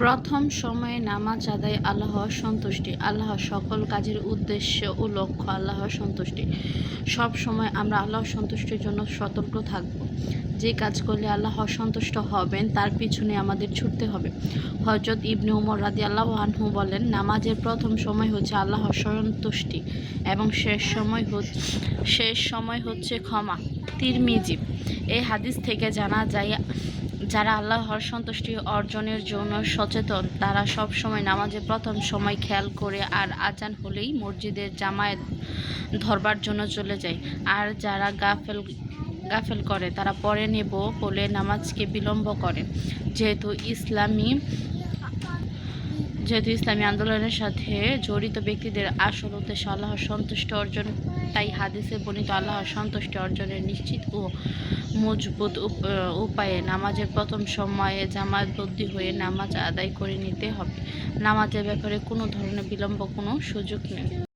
প্রথম সময়ে নামাজ আদায় আল্লাহর সন্তুষ্টি আল্লাহ সকল কাজের উদ্দেশ্য ও লক্ষ্য আল্লাহর সন্তুষ্টি। সব সময় আমরা আল্লাহর সন্তুষ্টির জন্য সতর্ক থাকব। যে কাজ করলে আল্লাহ সন্তুষ্ট হবেন, তার পিছনে আমাদের ছুটতে হবে। হজরত ইবনে উমর রাদি আল্লাহ আনহু বলেন, নামাজের প্রথম সময় হচ্ছে আল্লাহর সন্তুষ্টি এবং শেষ সময় হচ্ছে শেষ সময় হচ্ছে ক্ষমা। তিরমিজি এই হাদিস থেকে জানা যায় যারা আল্লাহর সন্তুষ্টি অর্জনের জন্য সচেতন, তারা সব সময় নামাজে প্রথম সময় খেয়াল করে আর আজান হলেই মসজিদের জামায়াত ধরবার জন্য চলে যায়। আর যারা গাফেল গাফেল করে, তারা পরে নেব বলে নামাজকে বিলম্ব করে। যেহেতু ইসলামী যেহেতু ইসলামী আন্দোলনের সাথে জড়িত ব্যক্তিদের আসল উদ্দেশ্য আল্লাহর সন্তুষ্ট অর্জন, তাই হাদিসে বর্ণিত আল্লাহর সন্তুষ্টি অর্জনের নিশ্চিত ও মজবুত উপ- উপায়ে নামাজের প্রথম সময়ে জামাতবদ্ধি হয়ে নামাজ আদায় করে নিতে হবে। নামাজের ব্যাপারে কোনো ধরনের বিলম্ব কোনো সুযোগ নেই।